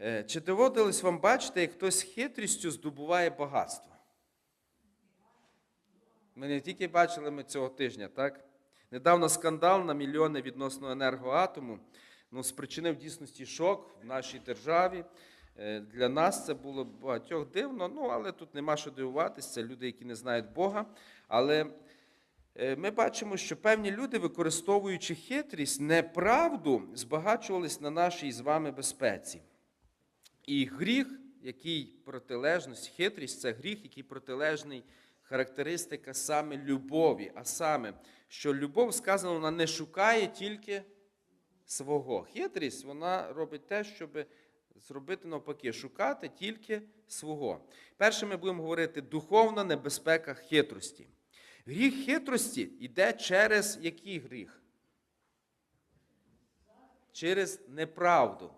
Е, Чи доводилось вам бачити, як хтось хитрістю здобуває багатство? Ми не тільки бачили ми цього тижня, так? Недавно скандал на мільйони відносно енергоатому ну, спричинив дійсності шок в нашій державі. Е, Для нас це було багатьох дивно, ну але тут нема що дивуватися, це люди, які не знають Бога. Але е, ми бачимо, що певні люди, використовуючи хитрість, неправду, збагачувались на нашій з вами безпеці. І гріх, який протилежність, хитрість це гріх, який протилежний характеристика саме любові. А саме, що любов сказано, вона не шукає тільки свого. Хитрість вона робить те, щоб зробити навпаки, шукати тільки свого. Перше ми будемо говорити духовна небезпека хитрості. Гріх хитрості йде через який гріх? Через неправду.